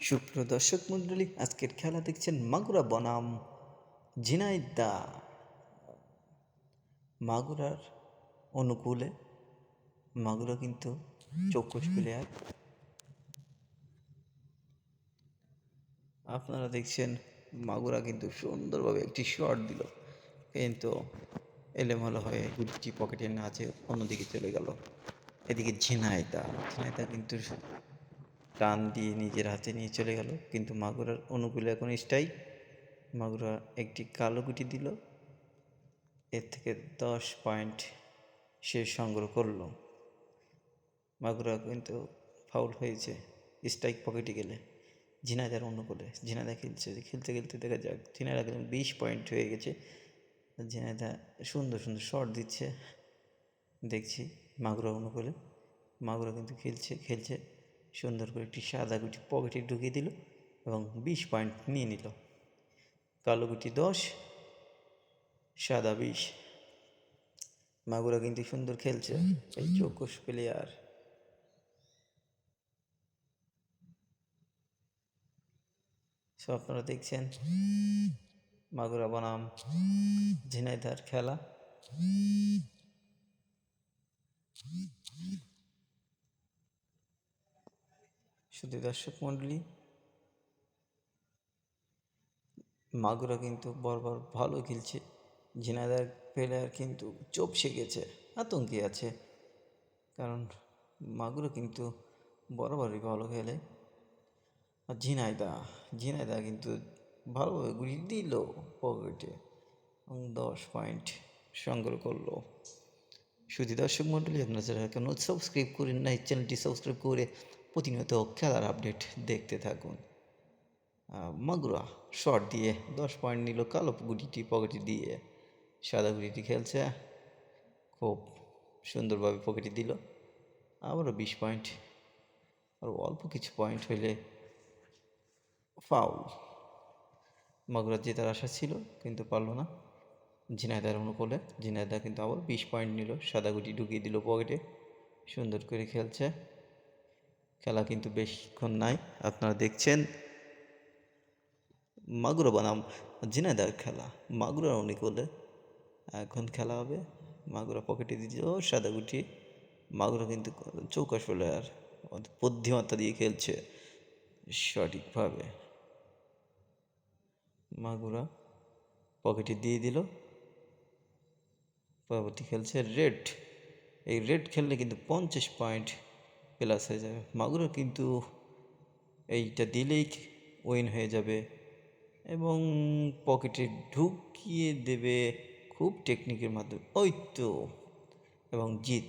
সুপ্রিয় দর্শক মণ্ডলী, আজকের খেলা দেখছেন মাগুরা বনাম ঝিনাইদা। মাগুরার অনুকূলে, মাগুরা কিন্তু চৌকস প্লেয়ার আপনারা দেখছেন মাগুরা কিন্তু সুন্দরভাবে একটি শট দিল। কিন্তু এলেমেলো হয়ে গুটি পকেটে না আছে অন্যদিকে চলে গেল। এদিকে ঝিনাইদা ঝিনাইদা কিন্তু টান দিয়ে নিজের হাতে নিয়ে চলে গেল। কিন্তু মাগুরার অনুকূলে এখন স্টাই মাগুরা একটি কালো গুটি দিল। এর থেকে দশ পয়েন্ট সে সংগ্রহ করল। মাগুরা কিন্তু ফাউল হয়েছে। স্ট্রাইক পকেটে গেলে। ঝিনাইদার অনুকূলে। ঝিনাইদা খেলছে। খেলতে খেলতে দেখা যাক। ঝিনাইদা কিন্তু বিশ পয়েন্ট হয়ে গেছে। ঝিনাইদা সুন্দর সুন্দর শট দিচ্ছে। দেখছি মাগুরা অনুকূলে। মাগুরা কিন্তু খেলছে খেলছে। সুন্দর করে একটি সাদা গুটি পকেটে ঢুকিয়ে দিল এবং বিশ পয়েন্ট নিয়ে নিল। কালো গুটি দশ সাদা বিশ। মাগুরা কিন্তু সুন্দর খেলছে। এই চৌকস প্লেয়ার সো আপনারা দেখছেন মাগুরা বনাম ঝিনাইদার খেলা। শুধু দর্শক মণ্ডলী। মাগুরা কিন্তু বরবার ভালো খেলছে। ঝিনাইদার প্লেয়ার কিন্তু চোপ গেছে, আতঙ্কে আছে। কারণ মাগুরা কিন্তু বরাবরই ভালো খেলে। আর ঝিনাইদা ঝিনাইদা কিন্তু ভালোভাবে গুলি দিল পকেটে এবং দশ পয়েন্ট সংগ্রহ করল। শুধু দর্শক মণ্ডলী, আপনারা যারা এখনও সাবস্ক্রাইব করেন না চ্যানেলটি সাবস্ক্রাইব করে প্রতিনিয়ত খেলার আপডেট দেখতে থাকুন। মাগুরা শট দিয়ে দশ পয়েন্ট নিল, কালো গুটিটি পকেটে দিয়ে সাদা গুটিটি খেলছে। খুব সুন্দরভাবে পকেটে দিল। আবারও বিশ পয়েন্ট আর অল্প কিছু পয়েন্ট হইলে ফাউল মাগুরা জেতার আশা ছিল, কিন্তু পারল না। ঝিনাইদার অনুকূলে ঝিনাইদা কিন্তু আবার বিশ পয়েন্ট নিল, সাদা গুটি ঢুকিয়ে দিল পকেটে সুন্দর করে খেলছে। খেলা কিন্তু বেশিক্ষণ নাই আপনারা দেখছেন। মাগুরা বানাম ঝিনাইদার খেলা। মাগুরা অনুকূলে এখন খেলা হবে। মাগুরা পকেটে দিয়েছিল সাদা গুটি। মাগুরা কিন্তু চৌকা চৌকাশ আর বুদ্ধিমত্তা দিয়ে খেলছে সঠিকভাবে। মাগুরা পকেটে দিয়ে দিল। পরবর্তী খেলছে রেড। এই রেড খেললে কিন্তু পঞ্চাশ পয়েন্ট প্লাস হয়ে যাবে। মাগুরও কিন্তু এইটা দিলেই উইন হয়ে যাবে এবং পকেটে ঢুকিয়ে দেবে খুব টেকনিকের মাধ্যমে। ওই তো, এবং জিত।